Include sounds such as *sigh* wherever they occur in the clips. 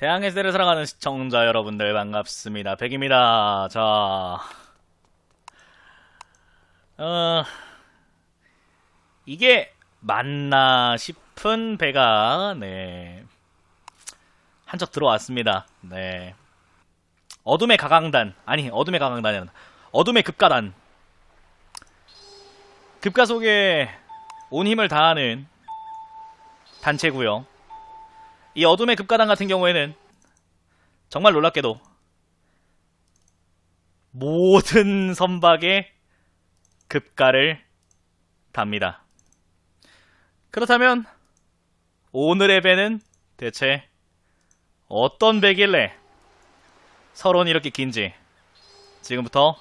대항해 세를 사랑하는 시청자 여러분들 반갑습니다. 백입니다. 자, 어, 이게 맞나 싶은 배가 네 한적 들어왔습니다. 네, 어둠의 가강단 아니 어둠의 가강단이 아니라 어둠의 급가단 급가 속에 온 힘을 다하는 단체고요. 이 어둠의 급가단 같은 경우에는 정말 놀랍게도 모든 선박에 급가를 답니다. 그렇다면 오늘의 배는 대체 어떤 배길래 서론이 이렇게 긴지 지금부터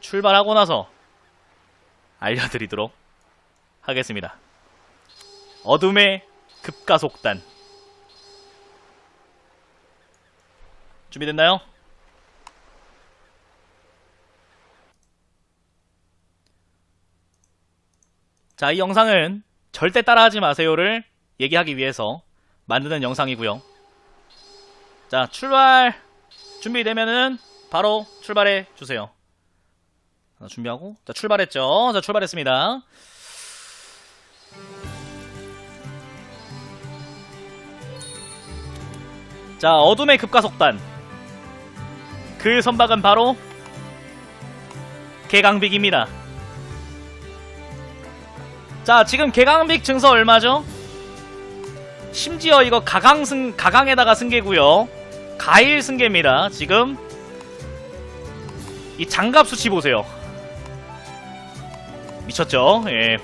출발하고 나서 알려드리도록 하겠습니다. 어둠의 급가속단 준비됐나요? 자, 이 영상은 절대 따라하지 마세요를 얘기하기 위해서 만드는 영상이고요. 자, 출발 준비되면은 바로 출발해 주세요. 자, 준비하고 자, 출발했죠. 자, 출발했습니다. 자, 어둠의 급가속단. 그 선박은 바로 개강빅입니다. 자, 지금 개강빅 증서 얼마죠? 심지어 이거 가강 승 가강에다가 승계고요. 가일 승계입니다. 지금 이 장갑 수치 보세요. 미쳤죠? 예.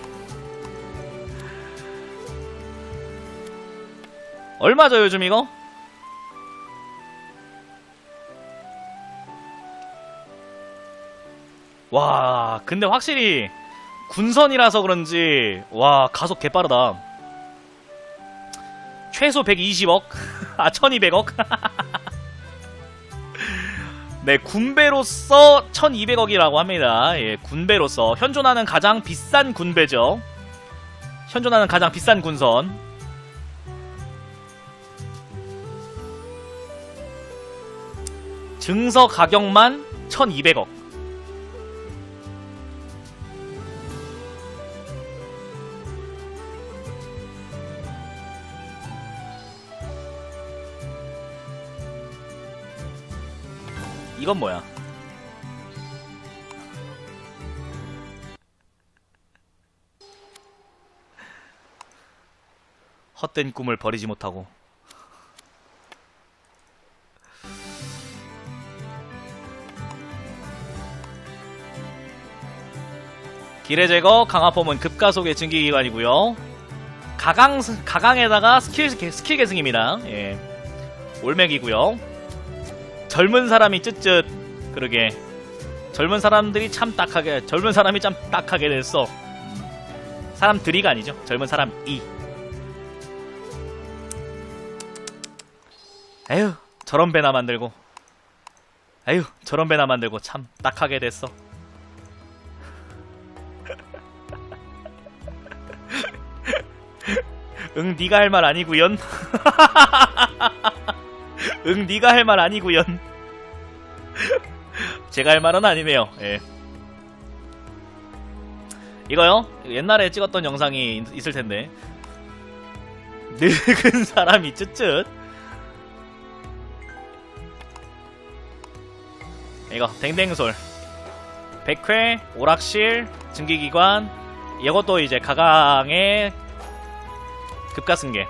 얼마죠 요즘 이거? 와, 근데 확실히 군선이라서 그런지 와 가속 개빠르다. 최소 120억, *laughs* 아 1200억. *laughs* 네, 군배로서 1200억이라고 합니다. 예, 군배로서 현존하는 가장 비싼 군배죠. 현존하는 가장 비싼 군선. 증서 가격만 1200억. 이건 뭐야? 헛된 꿈을 버리지 못하고 기뢰 제거 강화폼은 급가속의 증기기관이고요 가강 가강에다가 스킬 스킬 계승입니다. 예. 올맥이고요. 젊은 사람이 쯧쯧 그러게. 젊은 사람들이 참 딱하게 젊은 사람이 참 딱하게 됐어. 사람들이가 아니죠. 젊은 사람 이. 에휴 저런 배나 만들고. 에휴 저런 배나 만들고 참 딱하게 됐어. *laughs* 응 니가 할 말 아니구연 *laughs* 응, 네가 할 말 아니구연. *laughs* 제가 할 말은 아니네요. 예. 이거요? 옛날에 찍었던 영상이 있- 있을 텐데. *laughs* 늙은 사람이 쯧쯧. 이거 댕댕솔. 백회, 오락실, 증기기관. 이것도 이제 가강의 급가승계.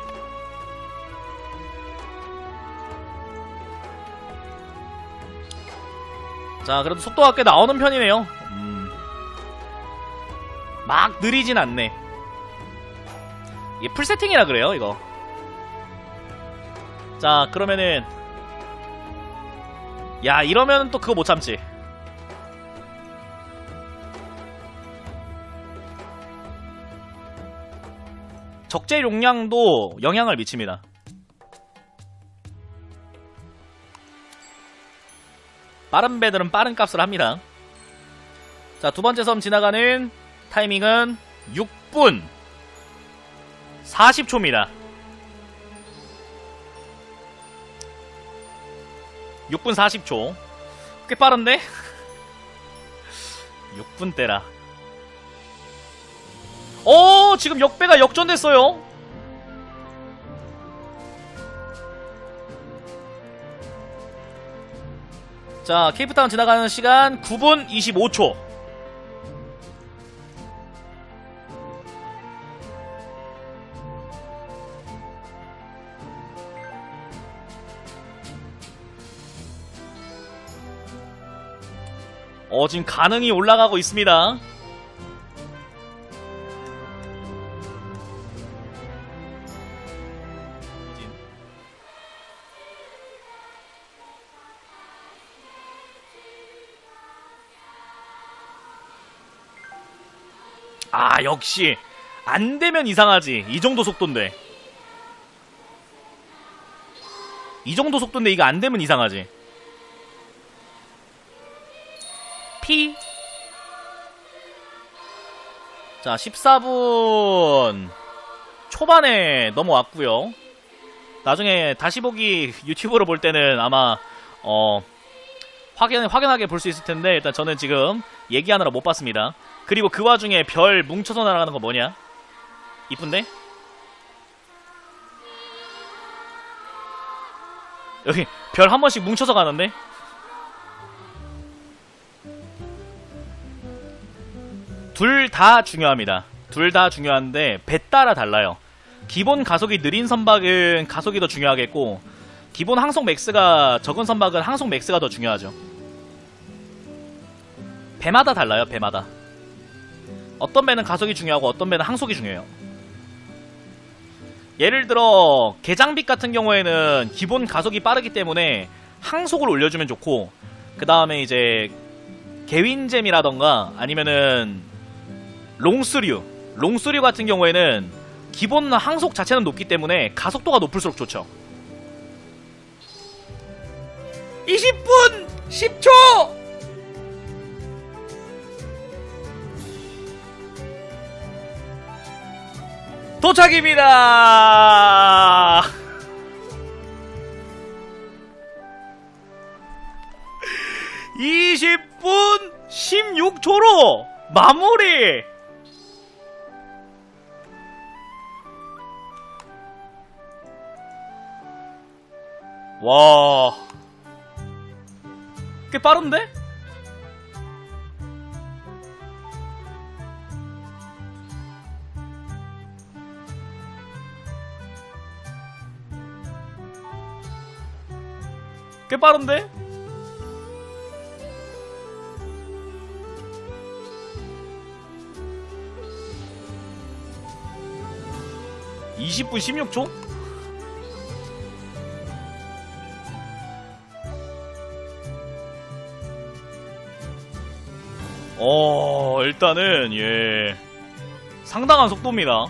자, 그래도 속도가 꽤 나오는 편이네요. 음. 막 느리진 않네. 이게 풀 세팅이라 그래요, 이거. 자, 그러면은 야, 이러면 또 그거 못 참지. 적재 용량도 영향을 미칩니다. 빠른 배들은 빠른 값을 합니다. 자, 두 번째 섬 지나가는 타이밍은 6분 40초입니다. 6분 40초. 꽤 빠른데? *laughs* 6분 때라. 오, 지금 역배가 역전됐어요. 자, 케이프타운 지나가는 시간 9분 25초. 어, 지금 가능이 올라가고 있습니다. 아, 역시. 안 되면 이상하지. 이 정도 속도인데. 이 정도 속도인데 이거 안 되면 이상하지. P. 자, 14분 초반에 넘어왔고요. 나중에 다시 보기 유튜브로 볼 때는 아마 어 확인 확연하게 볼 수 있을 텐데 일단 저는 지금 얘기하느라 못 봤습니다. 그리고 그 와중에 별 뭉쳐서 날아가는 거 뭐냐? 이쁜데? 여기 별 한 번씩 뭉쳐서 가는데? 둘 다 중요합니다. 둘 다 중요한데 배 따라 달라요. 기본 가속이 느린 선박은 가속이 더 중요하겠고 기본 항속 맥스가 적은 선박은 항속 맥스가 더 중요하죠. 배마다 달라요. 배마다. 어떤 배는 가속이 중요하고 어떤 배는 항속이 중요해요. 예를 들어 개장빛 같은 경우에는 기본 가속이 빠르기 때문에 항속을 올려주면 좋고 그 다음에 이제 개윈잼이라던가 아니면은 롱스류 롱스류 같은 경우에는 기본 항속 자체는 높기 때문에 가속도가 높을수록 좋죠. 20분! 10초 도착입니다. (20분 16초로) 마무리 와. 꽤 빠른데? 꽤 빠른데? (20분 16초) 어 일단은 예. 상당한 속도입니다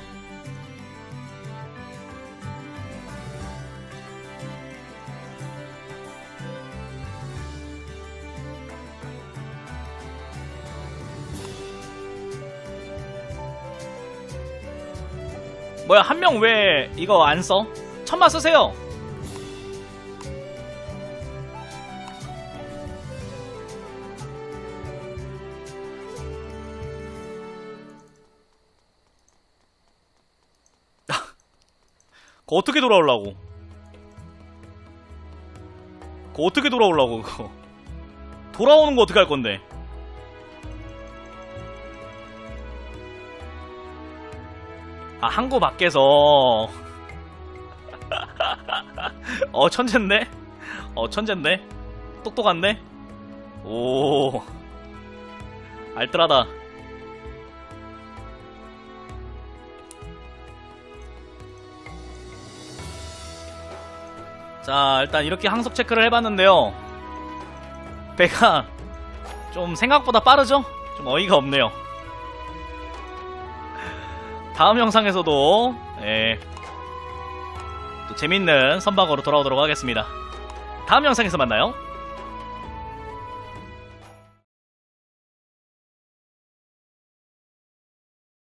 뭐야 한 명 왜 이거 안 써? 천마 쓰세요. *laughs* 그거 어떻게 돌아오려고? 그거 어떻게 돌아오려고 그거? 돌아오는 거 어떻게 할 건데? 아, 항구 밖에서. *laughs* 어, 천잰데? 어, 천잰데? 똑똑한데? 오. 알뜰하다. 자, 일단 이렇게 항속 체크를 해봤는데요. 배가 좀 생각보다 빠르죠? 좀 어이가 없네요. 다음 영상에서도 예, 또 재밌는 선박으로 돌아오도록 하겠습니다. 다음 영상에서 만나요.